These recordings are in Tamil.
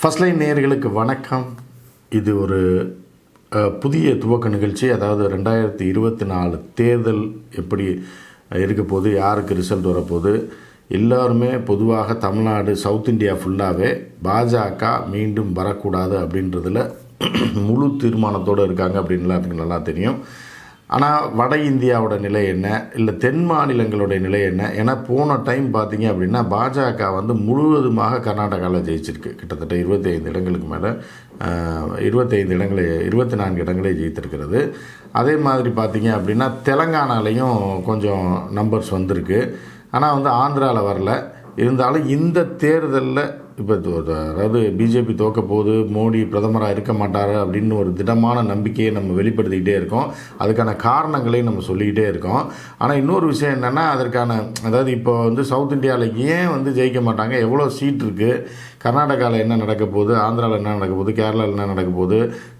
ஃபர்ஸ்ட் லைன் நேயர்களுக்கு வணக்கம். இது ஒரு புதிய துவக்க நிகழ்ச்சி. அதாவது ரெண்டாயிரத்தி இருபத்தி நாலு தேர்தல் எப்படி இருக்க போகுது யாருக்கு ரிசல்ட் வரப்போகுது எல்லாருமே பொதுவாக தமிழ்நாடு சவுத் இந்தியா ஃபுல்லாகவே பாஜக மீண்டும் வரக்கூடாது அப்படின்றதில் முழு தீர்மானத்தோடு இருக்காங்க அப்படின்லாம் எனக்கு நல்லா தெரியும். ஆனால் வட இந்தியாவோட நிலை என்ன? இல்லை தென் மாநிலங்களுடைய நிலை என்ன? ஏன்னா போன டைம் பார்த்தீங்க அப்படின்னா பாஜக வந்து முழுவதுமாக கர்நாடகாவில் ஜெயிச்சிருக்கு. கிட்டத்தட்ட இருபத்தைந்து இடங்களுக்கு மேலே இருபத்தைந்து இடங்களை இருபத்தி நான்கு இடங்களை ஜெயித்திருக்கிறது. அதே மாதிரி பார்த்தீங்க அப்படின்னா தெலங்கானாலையும் கொஞ்சம் நம்பர்ஸ் வந்திருக்கு. ஆனால் வந்து ஆந்திராவில் வரல. இருந்தாலும் இந்த தேர்தலில் இப்போ அதாவது பிஜேபி தோக்க போது மோடி பிரதமராக இருக்க மாட்டார் அப்படின்னு ஒரு திடமான நம்பிக்கையை நம்ம வெளிப்படுத்திக்கிட்டே இருக்கோம். அதுக்கான காரணங்களையும் நம்ம சொல்லிக்கிட்டே இருக்கோம். ஆனால் இன்னொரு விஷயம் என்னென்னா அதற்கான அதாவது இப்போ வந்து சவுத் இந்தியாவில் ஏன் வந்து ஜெயிக்க மாட்டாங்க? எவ்வளோ சீட் இருக்குது கர்நாடகாவில் என்ன நடக்க போகுது ஆந்திராவில் என்ன நடக்க போகுது கேரளாவில் என்ன நடக்க போகுது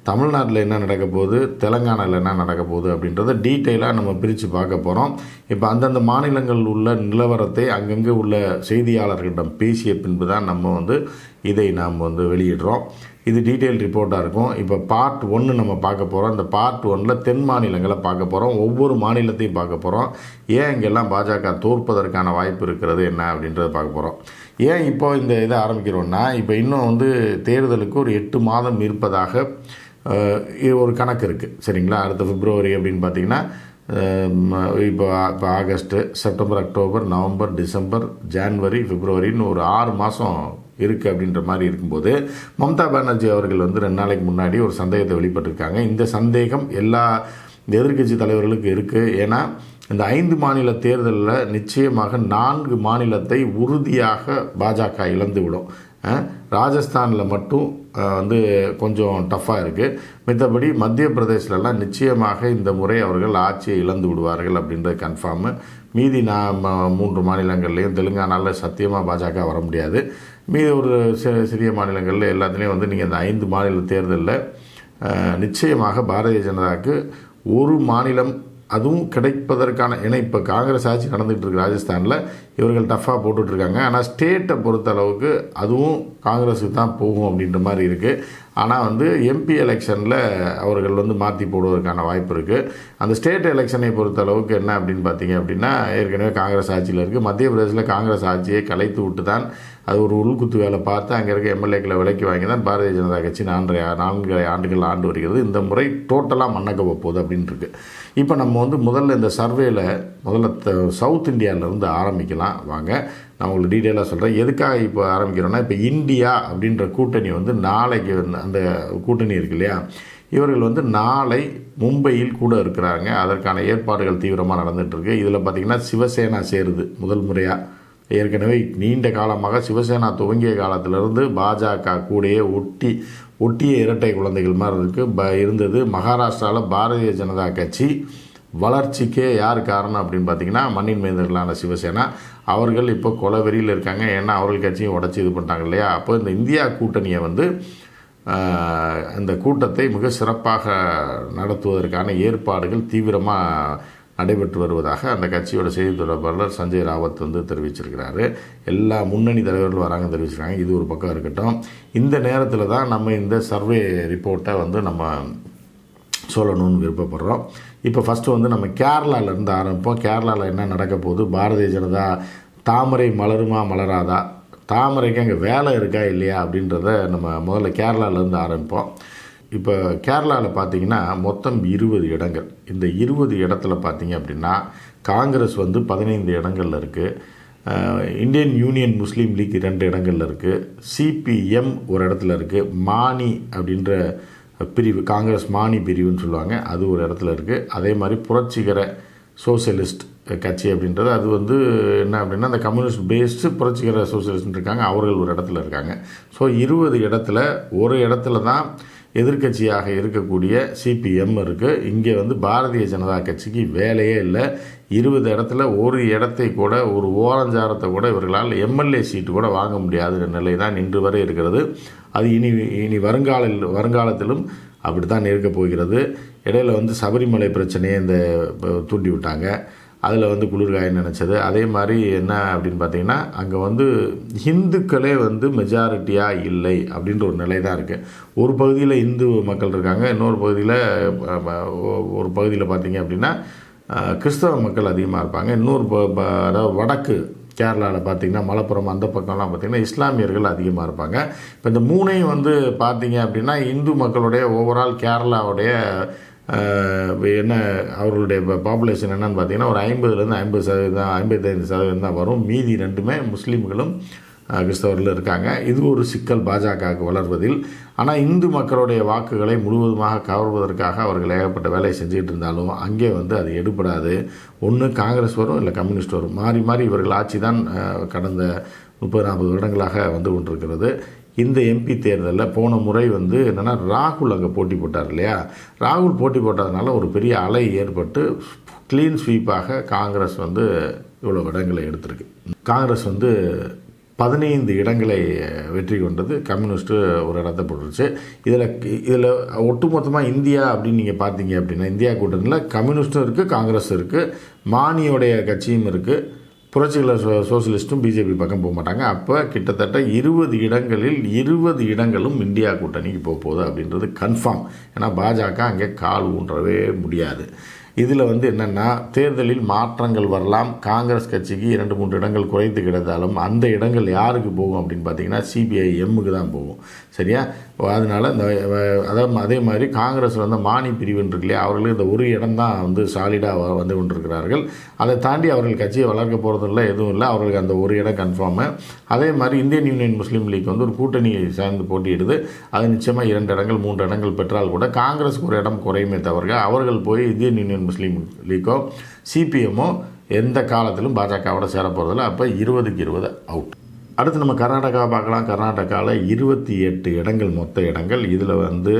தமிழ்நாட்டில் என்ன நடக்க போகுது தெலங்கானாவில் என்ன நடக்க போகுது அப்படின்றத டீட்டெயிலாக நம்ம பிரித்து பார்க்க போகிறோம் இப்போ அந்தந்த மாநிலங்கள் உள்ள நிலவரத்தை அங்கங்கே உள்ள செய்தியாளர்களிடம் பேசிய பின்பு தான் நம்ம வந்து இதை நாம் வந்து வெளியிடுறோம். இது டீட்டெயில் ரிப்போர்ட்டாக இருக்கும். இப்போ பார்ட் ஒன்று நம்ம பார்க்க போகிறோம் இந்த பார்ட் ஒன்னில் தென் மாநிலங்களை பார்க்க போகிறோம் ஒவ்வொரு மாநிலத்தையும் பார்க்க போகிறோம் ஏன் இங்கெல்லாம் பாஜக தோற்பதற்கான வாய்ப்பு இருக்கிறது என்ன அப்படின்றத பார்க்க போகிறோம் ஏன் இப்போ இந்த இதை ஆரம்பிக்கிறோன்னா இப்போ இன்னும் வந்து தேர்தலுக்கு ஒரு எட்டு மாதம் இருப்பதாக இது ஒரு கணக்கு இருக்குது சரிங்களா? அடுத்த பிப்ரவரி அப்படின்னு பார்த்தீங்கன்னா இப்போ இப்போ August September October November December January பிப்ரவரின்னு ஒரு ஆறு மாதம் இருக்குது அப்படின்ற மாதிரி இருக்கும்போது மம்தா பானர்ஜி அவர்கள் வந்து ரெண்டு நாளைக்கு முன்னாடி ஒரு சந்தேகத்தை வெளிப்பட்டிருக்காங்க. இந்த சந்தேகம் எல்லா எதிர்க்கட்சி தலைவர்களுக்கு இருக்குது ஏன்னா இந்த ஐந்து மாநில தேர்தலில் நிச்சயமாக நான்கு மாநிலத்தை உறுதியாக பாஜக இழந்து விடும். ராஜஸ்தானில் மட்டும் வந்து கொஞ்சம் டஃப்பாக இருக்குது மித்தபடி மத்திய பிரதேசிலலாம் நிச்சயமாக இந்த முறை அவர்கள் ஆட்சியை இழந்து விடுவார்கள் அப்படின்றது கன்ஃபார்மு மீதி நான் மூன்று மாநிலங்கள்லேயும் தெலுங்கானாவில் சத்தியமாக பாஜக வர முடியாது. மீதி ஒரு சி- சிறிய மாநிலங்களில் எல்லாத்துலேயும் வந்து நீங்கள் இந்த ஐந்து மாநில தேர்தலில் நிச்சயமாக பாரதிய ஜனதாவுக்கு ஒரு மாநிலம் அதுவும் கிடைப்பதற்கான ஏன்னா இப்போ காங்கிரஸ் ஆட்சி நடந்துகிட்டு இருக்கு ராஜஸ்தானில். இவர்கள் டஃப்பாக போட்டுட்ருக்காங்க. ஆனால் ஸ்டேட்டை பொறுத்த அளவுக்கு அதுவும் காங்கிரஸுக்கு தான் போகும் அப்படின்ற மாதிரி இருக்குது ஆனால் வந்து எம்பி எலெக்ஷனில் அவர்கள் வந்து மாற்றி போடுவதற்கான வாய்ப்பு இருக்குது அந்த ஸ்டேட் எலெக்ஷனை பொறுத்த அளவுக்கு என்ன அப்படின்னு பார்த்தீங்க அப்படின்னா ஏற்கனவே காங்கிரஸ் ஆட்சியில் இருக்குது மத்திய பிரதேசத்தில் காங்கிரஸ் ஆட்சியை கலைத்து விட்டு தான் அது ஒரு உள்குத்து வேலை பார்த்து அங்கே இருக்க எம்எல்ஏக்களை விலக்கி வாங்கி தான் பாரதிய ஜனதா கட்சி நான்கு நான்கு ஆண்டுகள் ஆண்டு வருகிறது. இந்த முறை டோட்டலாக மண்ணக்க போகுது அப்படின்னு இப்போ நம்ம வந்து முதல்ல இந்த சர்வேல முதல்ல த- சவுத் இந்தியாவிலேருந்து ஆரம்பிக்கலாம். வாங்க. நான் உங்களுக்கு டீட்டெயிலாக சொல்கிறேன் எதுக்காக இப்போ ஆரம்பிக்கிறோன்னா இப்போ இந்தியா அப்படின்ற கூட்டணி வந்து நாளைக்கு வந்து அந்த கூட்டணி இருக்கு இல்லையா? இவர்கள் வந்து நாளை மும்பையில் கூட இருக்கிறாங்க. அதற்கான ஏற்பாடுகள் தீவிரமாக நடந்துகிட்ருக்கு இதில் பார்த்திங்கன்னா சிவசேனா சேருது முதல் முறையாக ஏற்கனவே நீண்ட காலமாக சிவசேனா துவங்கிய காலத்திலிருந்து பாஜக கூடயே ஒட்டி ஒட்டிய இரட்டை குழந்தைகள் மாதிரி இருக்குது ப இருந்தது. மகாராஷ்டிராவில் பாரதிய ஜனதா கட்சி. வளர்ச்சிக்கே யார் காரணம் அப்படின்னு பார்த்தீங்கன்னா மண்ணின் மேந்தர்களான சிவசேனா. அவர்கள் இப்போ கொலவெறியில் இருக்காங்க. ஏன்னா அவர்கள் கட்சியும் உடச்சி இது பண்ணிட்டாங்க இல்லையா? அப்போ இந்த இந்தியா கூட்டணியை வந்து இந்த கூட்டத்தை மிக சிறப்பாக நடத்துவதற்கான ஏற்பாடுகள் தீவிரமாக நடைபெற்று வருவதாக அந்த கட்சியோட செய்தி தொடர்பாளர் சஞ்சய் ராவத் வந்து தெரிவிச்சிருக்கிறாரு. எல்லா முன்னணி தலைவர்களும் வராங்க தெரிவிச்சிருக்காங்க. இது ஒரு பக்கம் இருக்கட்டும். இந்த நேரத்தில் தான் நம்ம இந்த சர்வே ரிப்போர்ட்டை வந்து நம்ம சொல்லணும்னு விருப்பப்படுறோம். இப்போ ஃபஸ்ட்டு வந்து நம்ம கேரளாவிலேருந்து ஆரம்பிப்போம். கேரளாவில் என்ன நடக்க போகுது? பாரதிய ஜனதா தாமரை மலருமா மலராதா? தாமரைக்கு அங்கே வேலை இருக்கா இல்லையா அப்படின்றத நம்ம முதல்ல கேரளாவிலேருந்து ஆரம்பிப்போம். இப்போ கேரளாவில் பார்த்தீங்கன்னா மொத்தம் இருபது இடங்கள். இந்த இருபது இடத்துல பார்த்தீங்க அப்படின்னா காங்கிரஸ் வந்து பதினைந்து இடங்களில் இருக்குது இந்தியன் யூனியன் முஸ்லீம் லீக் ரெண்டு இடங்கள்ல இருக்குது சிபிஎம் ஒரு இடத்துல இருக்குது மானி அப்படின்ற பிரிவு காங்கிரஸ் மானி பிரிவுன்னு சொல்லுவாங்க. அது ஒரு இடத்துல இருக்குது அதே மாதிரி புரட்சிகர சோசியலிஸ்ட் கட்சி அப்படின்றது அது வந்து என்ன அப்படின்னா அந்த கம்யூனிஸ்ட் பேஸ்டு புரட்சிகர சோசியலிஸ்ட் இருக்காங்க. அவர்கள் ஒரு இடத்துல இருக்காங்க. ஸோ இருபது இடத்துல ஒரு இடத்துல தான் எதிர்க்கட்சியாக இருக்கக்கூடிய சிபிஎம் இருக்குது இங்கே வந்து பாரதிய ஜனதா கட்சிக்கு வேலையே இல்லை. இருபது இடத்துல ஒரு இடத்தை கூட ஒரு ஓரஞ்சாரத்தை கூட இவர்களால் எம்எல்ஏ சீட்டு கூட வாங்க முடியாத நிலை தான் இன்று வரை இருக்கிறது. அது இனி இனி வருங்கால வருங்காலத்திலும் அப்படி தான் இருக்க போகிறது. இடையில வந்து சபரிமலை பிரச்சனையை இந்த தூண்டிவிட்டாங்க. தூண்டி விட்டாங்க அதில் வந்து குளிர்காய நினச்சது. அதே மாதிரி என்ன அப்படின்னு பார்த்தீங்கன்னா அங்கே வந்து ஹிந்துக்களே வந்து மெஜாரிட்டியாக இல்லை அப்படின்ற ஒரு நிலை தான் இருக்குது ஒரு பகுதியில் இந்து மக்கள் இருக்காங்க இன்னொரு பகுதியில் ஒரு பகுதியில் பார்த்தீங்க அப்படின்னா கிறிஸ்தவ மக்கள் அதிகமாக இருப்பாங்க. இன்னொரு ப- ப- அதாவது வடக்கு கேரளாவில் பார்த்தீங்கன்னா மலப்புரம் அந்த பக்கம்லாம் பார்த்திங்கன்னா இஸ்லாமியர்கள் அதிகமாக இருப்பாங்க. இப்போ இந்த மூணையும் வந்து பார்த்திங்க அப்படின்னா இந்து மக்களுடைய ஓவரால் கேரளாவுடைய என்ன அவர்களுடைய பாப்புலேஷன் என்னன்னு பார்த்தீங்கன்னா ஒரு ஐம்பதுலேருந்து ஐம்பது சதவீதம் ஐம்பத்தைந்து சதவீதம் தான் வரும். மீதி ரெண்டுமே முஸ்லீம்களும் அஹ், கிறிஸ்தவர்கள் இருக்காங்க. இது ஒரு சிக்கல் பாஜகவுக்கு வளர்வதில். ஆனால் இந்து மக்களுடைய வாக்குகளை முழுவதுமாக கவர்வதற்காக அவர்கள் ஏகப்பட்ட வேலையை செஞ்சுக்கிட்டு இருந்தாலும் அங்கே வந்து அது எடுபடாது. ஒன்று காங்கிரஸ் வரும் இல்லை கம்யூனிஸ்ட் வரும். மாறி மாறி இவர்கள் ஆட்சி தான் கடந்த முப்பது நாற்பது வருடங்களாக வந்து கொண்டிருக்கிறது. இந்த எம்பி தேர்தலில் போன முறை வந்து என்னென்னா ராகுல் அங்கே போட்டி போட்டார் இல்லையா? ராகுல் போட்டி போட்டதுனால ஒரு பெரிய அலை ஏற்பட்டு க்ளீன் ஸ்வீப்பாக காங்கிரஸ் வந்து இவ்வளோ இடங்களை எடுத்திருக்கு. காங்கிரஸ் வந்து பதினைந்து இடங்களை வெற்றி கொண்டது. கம்யூனிஸ்ட்டு ஒரு இடத்த போட்டுருச்சு. இதில் இதில் ஒட்டுமொத்தமாக இந்தியா அப்படின்னு நீங்கள் பார்த்தீங்க அப்படின்னா இந்தியா கூட்டணியில் கம்யூனிஸ்ட்டும் இருக்குது காங்கிரஸ் இருக்குது மானியோடைய கட்சியும் இருக்குது புரட்சிகள சோ சோசியலிஸ்ட்டும் பிஜேபி பக்கம் போக மாட்டாங்க. அப்போ கிட்டத்தட்ட இருபது இடங்களில் இருபது இடங்களும் இந்தியா கூட்டணிக்கு போக போகுது அப்படின்றது கன்ஃபார்ம் ஏன்னா பாஜக அங்கே கால் ஊன்றவே முடியாது. இதில் வந்து என்னென்னா தேர்தலில் மாற்றங்கள் வரலாம். காங்கிரஸ் கட்சிக்கு இரண்டு மூன்று இடங்கள் குறைந்து கிடந்தாலும் அந்த இடங்கள் யாருக்கு போகும் அப்படின்னு பார்த்தீங்கன்னா சிபிஐ எம்முக்கு தான் போகும். சரியா? அதனால் இந்த அதாவது அதே மாதிரி காங்கிரஸில் வந்து மானி பிரிவுன்னு இருக்கு இல்லையா? அவர்களுக்கு இந்த ஒரு இடம் தான் வந்து சாலிடாக வந்து கொண்டிருக்கிறார்கள். அதை தாண்டி அவர்கள் கட்சியை வளர்க்க போகிறதில்ல எதுவும் இல்லை. அவர்களுக்கு அந்த ஒரு இடம் கன்ஃபார்மு அதே மாதிரி இந்தியன் யூனியன் முஸ்லீம் லீக் வந்து ஒரு கூட்டணியை சார்ந்து போட்டியிடுது. அது நிச்சயமாக இரண்டு இடங்கள் மூன்று இடங்கள் பெற்றால் கூட காங்கிரஸுக்கு ஒரு இடம் குறையுமே தவிர அவர்கள் போய் இந்தியன் யூனியன் முஸ்லீம் லீக்கோ சிபிஎம்மோ எந்த காலத்திலும் பாஜகவோட சேர போகிறதில்ல அப்போ இருபதுக்கு இருபது அவுட் அடுத்து நம்ம கர்நாடகா பார்க்கலாம். கர்நாடகாவில் இருபத்தி எட்டு இடங்கள் மொத்த இடங்கள். இதில் வந்து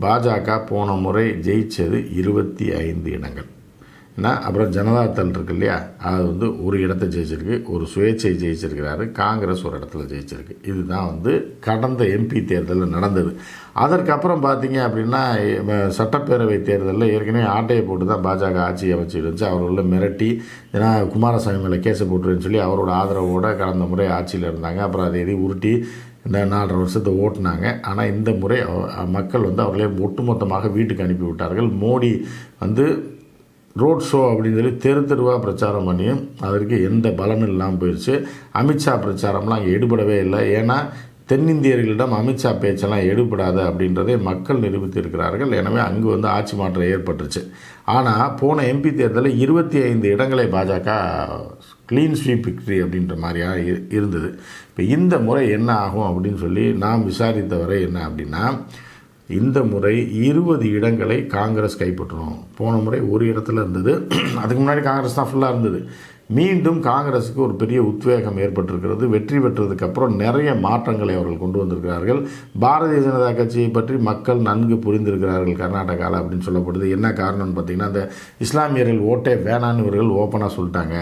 பாஜக போன முறை ஜெயிச்சது இருபத்தி ஐந்து இடங்கள். நான் அப்புறம் ஜனதாதள் இருக்கு இல்லையா அது வந்து ஒரு இடத்த ஜெயிச்சிருக்கு ஒரு சுயேட்சை ஜெயிச்சிருக்கிறாரு காங்கிரஸ் ஒரு இடத்துல ஜெயிச்சிருக்கு. இதுதான் வந்து கடந்த எம்பி தேர்தலில் நடந்தது. அதற்கப்புறம் பார்த்தீங்க அப்படின்னா சட்டப்பேரவை தேர்தலில் ஏற்கனவே ஆட்டையை போட்டு தான் பாஜக ஆட்சி அமைச்சிருந்துச்சு அவர்களை மிரட்டி ஏன்னா குமாரசாமி மேலே கேஸை போட்டுருன்னு சொல்லி அவரோட ஆதரவோடு கடந்த முறை ஆட்சியில் இருந்தாங்க. அப்புறம் அதை எதையும் உருட்டி இந்த நாலரை வருஷத்தை ஓட்டினாங்க. ஆனால் இந்த முறை அவ- மக்கள் வந்து அவர்களே ஒட்டுமொத்தமாக வீட்டுக்கு அனுப்பி விட்டார்கள் மோடி வந்து ரோட் ஷோ அப்படின்னு சொல்லி தெரு தெருவாக பிரச்சாரம் பண்ணியும் அதற்கு எந்த பலனும் இல்லாமல் போயிடுச்சு அமித்ஷா பிரச்சாரம்லாம் அங்கே எடுபடவே இல்லை. ஏன்னா தென்னிந்தியர்களிடம் அமித்ஷா பேச்செல்லாம் எடுபடாது அப்படின்றதை மக்கள் நிரூபித்திருக்கிறார்கள். எனவே அங்கு வந்து ஆட்சி மாற்றம் ஏற்பட்டுருச்சு. ஆனால் போன எம்பி தேர்தலில் இருபத்தி ஐந்து இடங்களை பாஜக க்ளீன் ஸ்வீப் விக்ட்ரி அப்படின்ற மாதிரியாக இரு- இருந்தது. இப்போ இந்த முறை என்ன ஆகும் அப்படின்னு சொல்லி நாம் விசாரித்த வரை என்ன அப்படின்னா இந்த முறை இருபது இடங்களை காங்கிரஸ் கைப்பற்றணும். போன முறை ஒரு இடத்துல இருந்தது. அதுக்கு முன்னாடி காங்கிரஸ் தான் ஃபுல்லாக இருந்தது. மீண்டும் காங்கிரஸுக்கு ஒரு பெரிய உத்வேகம் ஏற்பட்டிருக்கிறது. வெற்றி பெற்றதுக்கப்புறம் நிறைய மாற்றங்களை அவர்கள் கொண்டு வந்திருக்கிறார்கள். பாரதிய ஜனதா கட்சியை பற்றி மக்கள் நன்கு புரிந்திருக்கிறார்கள் கர்நாடகாவில் அப்படின்னு சொல்லப்படுது. என்ன காரணம்னு பார்த்தீங்கன்னா அந்த இஸ்லாமியர்கள் ஓட்டே வேணான்னு இவர்கள் ஓப்பனாக சொல்லிட்டாங்க.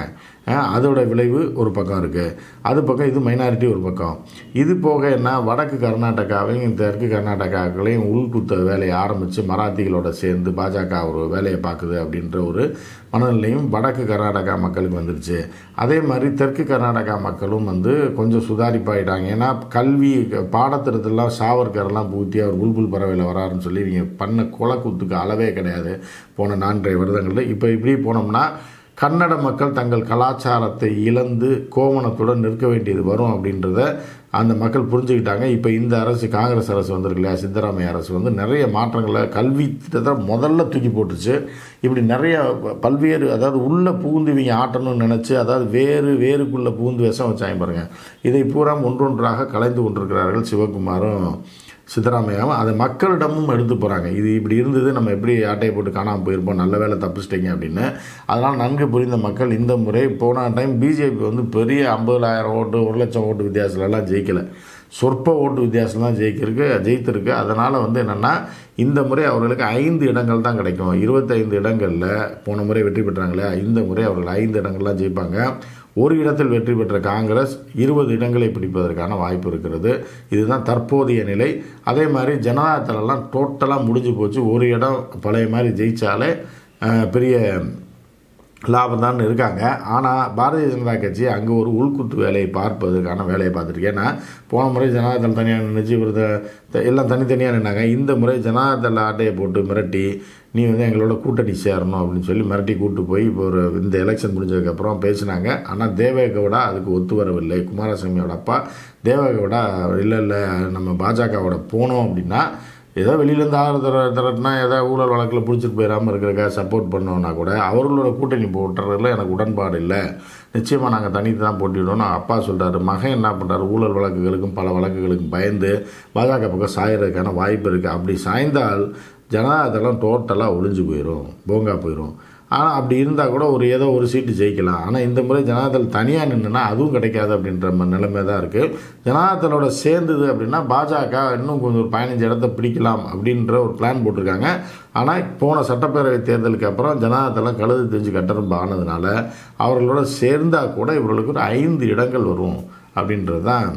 அதோட விளைவு ஒரு பக்கம் இருக்குது அது பக்கம் இது மைனாரிட்டி ஒரு பக்கம். இது போக என்ன வடக்கு கர்நாடகாவையும் தெற்கு கர்நாடகாக்களையும் உள்குத்த வேலையை ஆரம்பித்து மராத்திகளோட சேர்ந்து பாஜக ஒரு வேலையை பார்க்குது அப்படின்ற ஒரு மனநிலையும் வடக்கு கர்நாடகா மக்களுக்கு வந்துருச்சு. அதே மாதிரி தெற்கு கர்நாடகா மக்களும் வந்து கொஞ்சம் சுதாரிப்பாயிட்டாங்க. ஏன்னா கல்வி பாடத்திட்டத்தெல்லாம் சாவர்கரெல்லாம் பூத்தி அவர் புல்புல் பறவையில் வராருன்னு சொல்லி இவங்க பண்ண கொலக்குத்துக்கு அளவே கிடையாது. போன நான்கரை வருடங்களில். இப்போ இப்படி போனோம்னா கன்னட மக்கள் தங்கள் கலாச்சாரத்தை இழந்து கோவணத்துடன் நிற்க வேண்டியது வரும் அப்படின்றத அந்த மக்கள் புரிஞ்சுக்கிட்டாங்க. இப்போ இந்த அரசு காங்கிரஸ் அரசு வந்திருக்கு இல்லையா? சித்தராமையா அரசு வந்து நிறைய மாற்றங்களை கல்வி திட்டத்தை முதல்ல தூக்கி போட்டுச்சு. இப்படி நிறைய பல்வேறு அதாவது உள்ளே பூந்து இவங்க ஆட்டணும்னு நினச்சி அதாவது வேறு வேருக்குள்ளே பூந்து விஷம் வச்சாங்க பாருங்கள் இதை பூரா ஒன்றொன்றாக கலைந்து கொண்டிருக்கிறார்கள் சிவகுமாரும் சித்தராமையாவும் அதை மக்களிடமும் எடுத்து போகிறாங்க இது இப்படி இருந்தது நம்ம எப்படி ஆட்டையை போட்டு காணாமல் போயிருப்போம் நல்ல வேலை தப்பிச்சிட்டிங்க அப்படின்னு. அதனால் நன்கு புரிந்த மக்கள் இந்த முறை போன டைம் பிஜேபி வந்து பெரிய ஐம்பதாயிரம் ஓட்டு ஒரு லட்சம் ஓட்டு வித்தியாசத்துலலாம் ஜெயிக்கலை. சொற்ப ஓட்டு வித்தியாசம் தான் ஜெயிக்கிருக்கு ஜெயித்திருக்கு. அதனால் வந்து என்னென்னா இந்த முறை அவர்களுக்கு ஐந்து இடங்கள் தான் கிடைக்கும். இருபத்தைந்து இடங்களில் போன முறை வெற்றி பெற்றாங்களே இந்த முறை அவர்கள் ஐந்து இடங்கள்லாம் ஜெயிப்பாங்க. ஒரு இடத்தில் வெற்றி பெற்ற காங்கிரஸ் இருபது இடங்களை பிடிப்பதற்கான வாய்ப்பு இருக்கிறது. இதுதான் தற்போதைய நிலை. அதே மாதிரி ஜனதாதளெல்லாம் டோட்டலாக முடிஞ்சு போச்சு. ஒரு இடம் பழைய மாதிரி ஜெயித்தாலே பெரிய லாபம் தான் இருக்காங்க. ஆனால் பாரதிய ஜனதா கட்சி அங்கே ஒரு உள்குத்து வேலையை பார்ப்பதற்கான வேலையை பார்த்துருக்கேன் ஏன்னா போன முறை ஜனதாதள் தனியாக நினச்சி இவர் த- எல்லாம் தனித்தனியாக நின்னாங்க. இந்த முறை ஜனதாதள் ஆட்டையை போட்டு மிரட்டி நீ வந்து எங்களோட கூட்டணி சேரணும் அப்படின்னு சொல்லி மிரட்டி கூட்டு போய் இப்போ ஒரு இந்த எலெக்ஷன் முடிஞ்சதுக்கப்புறம் பேசினாங்க. ஆனால் தேவேகவுடா அதுக்கு ஒத்து வரவில்லை. குமாரசாமியோட அப்பா தேவேகவுடா இல்லை இல்லை நம்ம பாஜகவோட போனோம் அப்படின்னா ஏதோ வெளியிலேருந்து ஆறு தர தரட்டினா ஏதோ ஊழல் வழக்கில் பிடிச்சிட்டு போயிடாமல் இருக்கிறக்கா சப்போர்ட் பண்ணோன்னா கூட அவர்களோட கூட்டணி போட்டுறதுல எனக்கு உடன்பாடு இல்லை. நிச்சயமாக நாங்கள் தனித்து தான் போட்டிவிடுவோம் அப்பா சொல்கிறாரு மகன் என்ன பண்ணுறாரு ஊழல் வழக்குகளுக்கும் பல வழக்குகளுக்கும் பயந்து பாஜக பக்கம் சாயறதுக்கான வாய்ப்பு இருக்குது அப்படி சாய்ந்தால் ஜனதாதளம் டோட்டலாக ஒழிஞ்சு போயிடும் போங்கா போயிடும் ஆனால் அப்படி இருந்தால் கூட ஒரு ஏதோ ஒரு சீட்டு ஜெயிக்கலாம். ஆனால் இந்த முறை ஜனாதள் தனியாக நின்றுனா அதுவும் கிடைக்காது அப்படின்ற ம- நிலைமை தான் இருக்குது ஜனாதளோட சேர்ந்தது அப்படின்னா பாஜக இன்னும் கொஞ்சம் ஒரு பதினஞ்சு இடத்த பிடிக்கலாம் அப்படின்ற ஒரு பிளான் போட்டிருக்காங்க. ஆனால் போன சட்டப்பேரவை தேர்தலுக்கு அப்புறம் ஜனாதளம் கழுது தெரிஞ்சு கட்டணம் ஆனதுனால அவர்களோட சேர்ந்தால் கூட இவர்களுக்கு ஒரு ஐந்து இடங்கள் வரும். அப்படின்றது தான்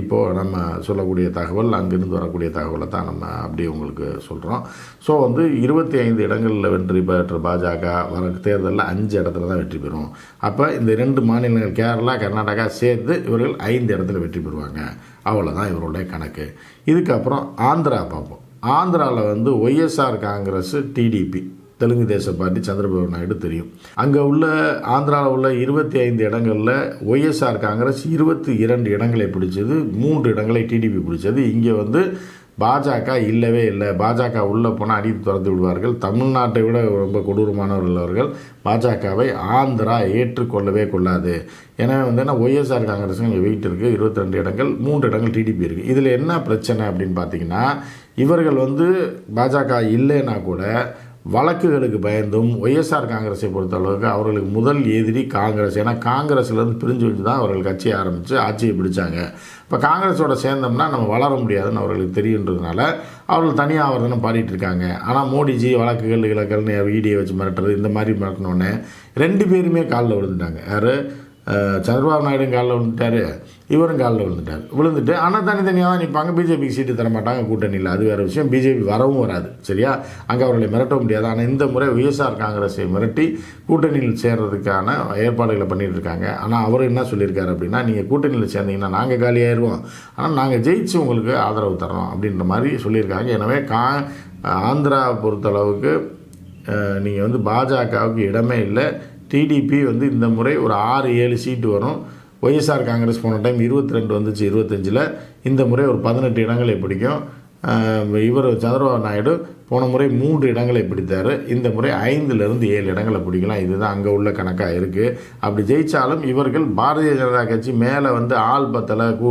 இப்போது நம்ம சொல்லக்கூடிய தகவல் அங்கிருந்து வரக்கூடிய தகவலை தான் நம்ம அப்படியே உங்களுக்கு சொல்கிறோம் ஸோ வந்து இருபத்தி ஐந்து இடங்களில் வெற்றி பெற்ற பாஜக வர தேர்தலில் அஞ்சு இடத்துல தான் வெற்றி பெறும். அப்போ இந்த ரெண்டு மாநிலங்கள் கேரளா கர்நாடகா சேர்த்து இவர்கள் ஐந்து இடத்துல வெற்றி பெறுவாங்க. அவ்வளோதான் இவருடைய கணக்கு. இதுக்கப்புறம் ஆந்திரா பார்ப்போம். ஆந்திராவில் வந்து ஒய்எஸ்ஆர் காங்கிரஸ் டிடிபி தெலுங்கு தேச பார்ட்டி சந்திரபாபு நாயுடு தெரியும். அங்கே உள்ள ஆந்திராவில் உள்ள இருபத்தி ஐந்து இடங்களில் ஒய்எஸ்ஆர் காங்கிரஸ் இருபத்தி இரண்டு இடங்களை பிடிச்சது மூன்று இடங்களை டிடிபி பிடிச்சது. இங்கே வந்து பாஜக இல்லவே இல்லை. பாஜக உள்ளே போனால் அடித்து திறந்து விடுவார்கள். தமிழ்நாட்டை விட ரொம்ப கொடூரமானவர்கள் அவர்கள் பாஜகவை ஆந்திரா ஏற்றுக்கொள்ளவே கொள்ளாது. எனவே வந்து என்ன ஒய்எஸ்ஆர் காங்கிரஸ் இங்கே வெயிட் இருக்குது இருபத்தி ரெண்டு இடங்கள் மூன்று இடங்கள் டிடிபி இருக்குது இதில் என்ன பிரச்சனை அப்படின்னு பார்த்தீங்கன்னா இவர்கள் வந்து பாஜக இல்லைன்னா கூட வழக்குகளுக்கு பயந்தும் ஒய்எஸ்ஆர் காங்கிரஸை பொறுத்தளவுக்கு அவர்களுக்கு முதல் எதிரி காங்கிரஸ். ஏன்னா காங்கிரஸ்லேருந்து பிரிஞ்சு வச்சு தான் அவர்கள் கட்சியை ஆரம்பித்து ஆட்சியை பிடிச்சாங்க. இப்போ காங்கிரஸோட சேர்ந்தோம்னா நம்ம வளர முடியாதுன்னு அவர்களுக்கு தெரியுன்றதுனால அவர்கள் தனியாக அவர்தானே பாடிட்டு இருக்காங்க. ஆனால் மோடிஜி வழக்குகள் இலக்கல்னு வீடியோ வச்சு மிரட்டுறது இந்த மாதிரி மிரட்டினோடனே ரெண்டு பேருமே காலில் விழுந்துட்டாங்க. யார்? சந்திரபாபு நாயுடு காலில் விழுந்துட்டார். இவரும் காலில் விழுந்துட்டார். விழுந்துட்டு ஆனால் தனித்தனியாக தான் நிற்பாங்க பிஜேபிக்கு சீட்டு தரமாட்டாங்க கூட்டணியில் அது வேறு விஷயம். பிஜேபி வரவும் வராது சரியா? அங்கே அவர்களை மிரட்ட முடியாது. ஆனால் இந்த முறை ஒய்எஸ்ஆர் காங்கிரஸை மிரட்டி கூட்டணியில் சேர்றதுக்கான ஏற்பாடுகளை பண்ணிட்டு இருக்காங்க. ஆனால் அவர் என்ன சொல்லியிருக்காரு அப்படின்னா நீங்கள் கூட்டணியில் சேர்ந்தீங்கன்னா நாங்கள் காலியாயிருவோம் ஆனால் நாங்கள் ஜெயிச்சு உங்களுக்கு ஆதரவு தரோம் அப்படின்ற மாதிரி சொல்லியிருக்காங்க. எனவே கா ஆந்திரா பொறுத்தளவுக்கு நீங்கள் வந்து பாஜகவுக்கு இடமே இல்லை. டிடிபி வந்து இந்த முறை ஒரு ஆறு ஏழு சீட்டு வரும். ஒய்எஸ்ஆர் காங்கிரஸ் போன டைம் இருபத்தி ரெண்டு வந்துச்சு இருபத்தஞ்சில். இந்த முறை ஒரு பதினெட்டு இடங்களை பிடிக்கும். இவர் சந்திரபாபு நாயுடு போன முறை மூன்று இடங்களை பிடித்தார். இந்த முறை ஐந்துலேருந்து ஏழு இடங்களை பிடிக்கலாம். இதுதான் அங்கே உள்ள கணக்காக இருக்குது அப்படி ஜெயித்தாலும் இவர்கள் பாரதிய ஜனதா கட்சி மேலே வந்து ஆள் பத்தலை கூ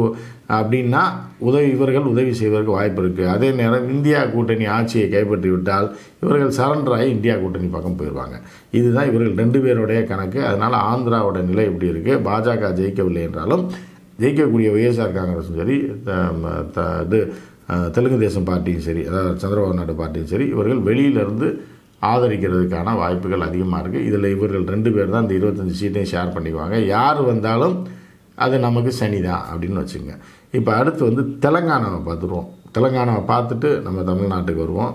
அப்படின்னா உதவி இவர்கள் உதவி செய்வதற்கு வாய்ப்பு இருக்குது அதே நேரம் இந்தியா கூட்டணி ஆட்சியை கைப்பற்றி விட்டால் இவர்கள் சரண்டராகி இந்தியா கூட்டணி பக்கம் போயிடுவாங்க இதுதான் இவர்கள் ரெண்டு பேருடைய கணக்கு. அதனால் ஆந்திராவோட நிலை எப்படி இருக்குது பாஜக ஜெயிக்கவில்லை என்றாலும் ஜெயிக்கக்கூடிய ஒய்எஸ்ஆர் காங்கிரஸும் சரி த- த- இது தெலுங்கு தேசம் பார்ட்டியும் சரி அதாவது சந்திரபாபு நாயுடு பார்ட்டியும் சரி இவர்கள் வெளியிலிருந்து ஆதரிக்கிறதுக்கான வாய்ப்புகள் அதிகமாக இருக்குது இதில் இவர்கள் ரெண்டு பேர் தான் இந்த இருபத்தஞ்சி சீட்டையும் ஷேர் பண்ணிக்குவாங்க. யார் வந்தாலும் அது நமக்கு சனி தான் அப்படின்னு வச்சுங்க இப்போ அடுத்து வந்து தெலங்கானாவை பார்த்துருவோம். தெலங்கானாவை பார்த்துட்டு நம்ம தமிழ்நாட்டுக்கு வருவோம்.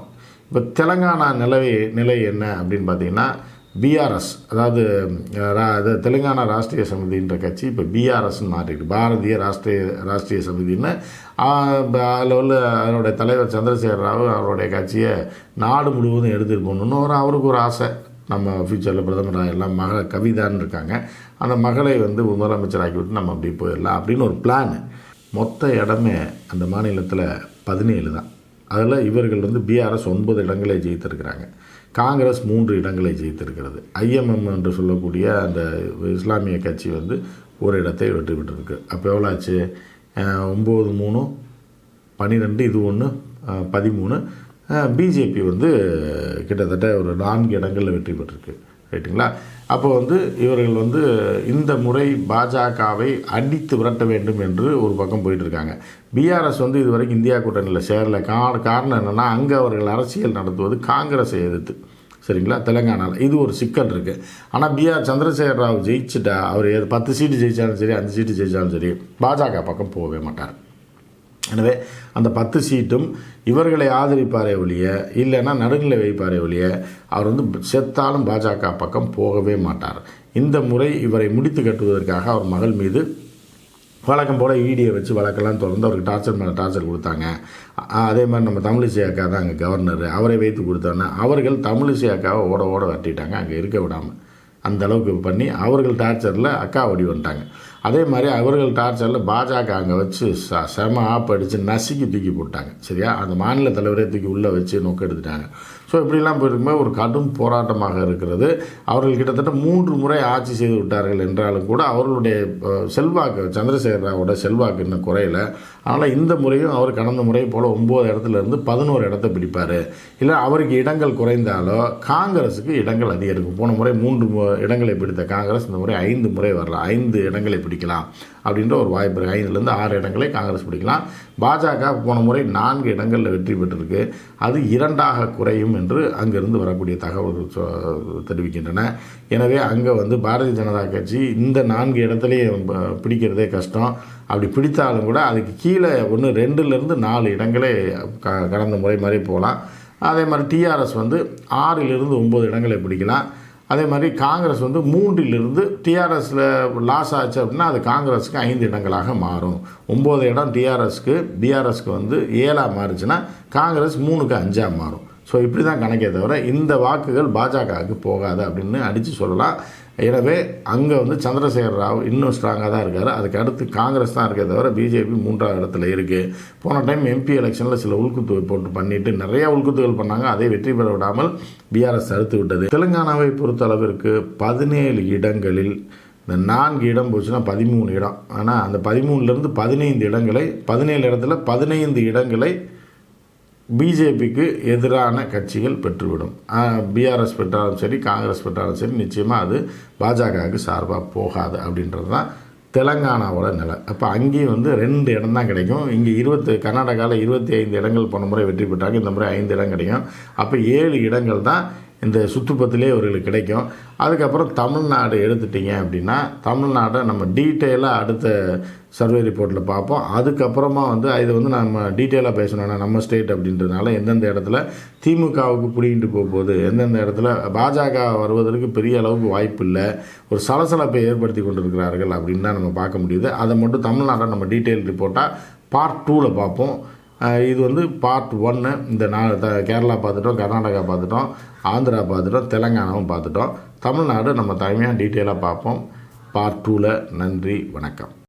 இப்போ தெலங்கானா நிலை நிலை என்ன அப்படின்னு பார்த்தீங்கன்னா பிஆர்எஸ் அதாவது ரா- இது தெலுங்கானா ராஷ்ட்ரிய சமிதின்ற கட்சி இப்போ பிஆர்எஸ்ன்னு மாற்றிட்டு பாரதிய ராஷ்ட்ரிய ராஷ்ட்ரிய சமிதின்னு அதில் உள்ள அதனுடைய தலைவர் சந்திரசேகர ராவ் அவருடைய கட்சியை நாடு முழுவதும் எடுத்துகிட்டு போகணுன்னு ஒரு அவருக்கு ஒரு ஆசை. நம்ம ஃப்யூச்சரில் பிரதமர் எல்லாம் மக கவிதான்னு இருக்காங்க. அந்த மகளை வந்து முதலமைச்சராக்கி விட்டு நம்ம அப்படி போயிடலாம் அப்படின்னு ஒரு பிளான் மொத்த இடமே அந்த மாநிலத்தில் பதினேழு தான். அதில் இவர்கள் வந்து பிஆர்எஸ் ஒன்பது இடங்களை ஜெயித்திருக்கிறாங்க. காங்கிரஸ் மூன்று இடங்களை ஜெயித்திருக்கிறது. ஐஎம்எம் என்று சொல்லக்கூடிய அந்த இஸ்லாமிய கட்சி வந்து ஒரு இடத்தை வெற்றி பெற்றிருக்கு. அப்போ எவ்வளோ ஆச்சு? ஒம்பது மூணு பன்னிரெண்டு இது ஒன்று பதிமூணு. பிஜேபி வந்து கிட்டத்தட்ட ஒரு நான்கு இடங்களில் வெற்றி பெற்றிருக்கு. ரைட்டுங்களா அப்போ வந்து இவர்கள் வந்து இந்த முறை பாஜகவை அடித்து விரட்ட வேண்டும் என்று ஒரு பக்கம் போயிட்டு இருக்காங்க பிஆர்எஸ் வந்து இதுவரைக்கும் இந்தியா கூட்டணியில் சேரல. கா காரணம் என்னென்னா அங்கே அவர்கள் அரசியல் நடத்துவது காங்கிரஸை எதிர்த்து. சரிங்களா? தெலுங்கானாவில் இது ஒரு சிக்கல் இருக்குது ஆனால் பிஆர் சந்திரசேகர ராவ் ஜெயிச்சுட்டா அவர் எது- பத்து சீட்டு ஜெயிச்சாலும் சரி அஞ்சு சீட்டு ஜெயித்தாலும் சரி பாஜக பக்கம் போகவே மாட்டார். எனவே அந்த பத்து சீட்டும் இவர்களை ஆதரிப்பாரே ஒழிய இல்லைன்னா நடுநிலை வைப்பாரே ஒழிய அவர் வந்து செத்தாலும் பாஜக பக்கம் போகவே மாட்டார். இந்த முறை இவரை முடித்து கட்டுவதற்காக அவர் மகள் மீது வழக்கம் போல் ஈடியை வச்சு வழக்கெல்லாம் தொடர்ந்து அவருக்கு டார்ச்சர் மேலே டார்ச்சர் கொடுத்தாங்க. அதே மாதிரி நம்ம தமிழிசை அக்கா தான் அங்கே கவர்னர். அவரை வைத்து கொடுத்தோன்னே அவர்கள் தமிழிசை அக்காவை ஓட ஓட வரட்டிட்டாங்க. அங்கே இருக்க விடாமல் அந்த அளவுக்கு பண்ணி அவர்கள் டார்ச்சரில் அக்கா ஓடி வந்துட்டாங்க. அதே மாதிரி அவர்கள் டார்ச்சரில் பாஜக அங்கே வச்சு ச செம ஆப் அடித்து நசுக்கி தூக்கி போட்டாங்க. சரியா? அந்த மாநில தலைவரே தூக்கி உள்ளே வச்சு நோக்க எடுத்துட்டாங்க. ஸோ இப்படிலாம் போயிருக்கும்போது ஒரு கடும் போராட்டமாக இருக்கிறது. அவர்கள் கிட்டத்தட்ட மூன்று முறை ஆட்சி செய்து விட்டார்கள் என்றாலும் கூட அவர்களுடைய செல்வாக்கு சந்திரசேகர ராவோட செல்வாக்கு இன்னும் குறையல. அதனால் இந்த முறையும் அவர் கடந்த முறை போல் ஒம்பது இடத்துல இருந்து பதினோரு இடத்த பிடிப்பார். இல்லை அவருக்கு இடங்கள் குறைந்தாலோ காங்கிரஸுக்கு இடங்கள் அதிகரிக்கும் போன முறை மூன்று இடங்களை பிடித்த காங்கிரஸ் இந்த முறை ஐந்து முறை வரலாம் ஐந்து இடங்களை பிடிக்கலாம். அப்படின்ற ஒரு வாய்ப்பு இருக்குது ஐந்துலேருந்து ஆறு இடங்களை காங்கிரஸ் பிடிக்கலாம். பாஜக போன முறை நான்கு இடங்களில் வெற்றி பெற்றிருக்கு. அது இரண்டாக குறையும் என்று அங்கிருந்து வரக்கூடிய தகவல்கள் தெரிவிக்கின்றன. எனவே அங்கே வந்து பாரதிய ஜனதா கட்சி இந்த நான்கு இடத்துலையே ப- பிடிக்கிறதே கஷ்டம். அப்படி பிடித்தாலும் கூட அதுக்கு கீழே ஒன்று ரெண்டுலேருந்து நாலு இடங்களே க கடந்த முறை மாதிரி போகலாம். அதே மாதிரி டிஆர்எஸ் வந்து ஆறிலிருந்து ஒம்பது இடங்களை பிடிக்கலாம். அதே மாதிரி காங்கிரஸ் வந்து மூன்றிலிருந்து டிஆர்எஸில் லாஸ் ஆச்சு அப்படின்னா அது காங்கிரஸுக்கு ஐந்து இடங்களாக மாறும். ஒம்பது இடம் டிஆர்எஸ்க்கு பிஆர்எஸ்க்கு வந்து ஏழாக மாறுச்சுன்னா காங்கிரஸ் மூணுக்கு அஞ்சாக மாறும். ஸோ இப்படி தான் கணக்கே தவிர இந்த வாக்குகள் பாஜகவுக்கு போகாது அப்படின்னு அடித்து சொல்லலாம். எனவே அங்கே வந்து சந்திரசேகர ராவ் இன்னும் ஸ்ட்ராங்காக தான் இருக்கார். அதுக்கு அடுத்து காங்கிரஸ் தான் இருக்கே தவிர பிஜேபி மூன்றாவது இடத்துல இருக்குது போன டைம் எம்பி எலெக்ஷனில் சில உள்குத்து போட்டு பண்ணிட்டு நிறையா உள்குத்துகள் பண்ணாங்க. அதை வெற்றி பெற விடாமல் பிஆர்எஸ் தடுத்து விட்டது. தெலுங்கானாவை பொறுத்த அளவிற்கு பதினேழு இடங்களில் இந்த நான்கு இடம் போச்சுன்னா பதிமூணு இடம். ஆனால் அந்த பதிமூணுலேருந்து பதினைந்து இடங்களை பதினேழு இடத்துல பதினைந்து இடங்களை பிஜேபிக்கு எதிரான கட்சிகள் பெற்றுவிடும். பிஆர்எஸ் பெற்றாலும் சரி காங்கிரஸ் பெற்றாலும் சரி நிச்சயமாக அது பாஜகவுக்கு சார்பாக போகாது அப்படின்றது தான் தெலங்கானாவோட நிலை. அப்போ அங்கேயும் வந்து ரெண்டு இடம் தான் கிடைக்கும். இங்கே இருபத்து கர்நாடகாவில் இருபத்தி ஐந்து இடங்கள் போன முறை வெற்றி பெற்றாங்க. இந்த முறை ஐந்து இடம் கிடைக்கும். அப்போ ஏழு இடங்கள் தான் இந்த சுத்துப்பத்திலே இவர்களுக்கு கிடைக்கும். அதுக்கப்புறம் தமிழ்நாடு எடுத்துட்டிங்க அப்படின்னா தமிழ்நாட்டை நம்ம டீட்டெயிலாக அடுத்த சர்வே ரிப்போர்ட்டில் பார்ப்போம். அதுக்கப்புறமா வந்து இது வந்து நம்ம டீட்டெயிலாக பேசணும்னா நம்ம ஸ்டேட் அப்படின்றதுனால எந்தெந்த இடத்துல திமுகவுக்கு பிடிக்கிட்டு போக போகுது எந்தெந்த இடத்துல பாஜக வருவதற்கு பெரிய அளவுக்கு வாய்ப்பு இல்லை ஒரு சலசலப்பை ஏற்படுத்தி கொண்டிருக்கிறார்கள் அப்படின்னு தான் நம்ம பார்க்க முடியுது. அதை மட்டும் தமிழ்நாட்டை நம்ம டீட்டெயில் ரிப்போர்ட்டாக பார்ட் டூவில் பார்ப்போம். இது வந்து பார்ட் ஒன்று இந்த நான் த கேரளா பார்த்துட்டோம் கர்நாடகா பார்த்துட்டோம். ஆந்திரா பார்த்துட்டோம் தெலங்கானாவும் பார்த்துட்டோம். தமிழ்நாடு நம்ம தனியாக டீட்டெயிலாக பார்ப்போம். பார்ட் டூவில் நன்றி வணக்கம்.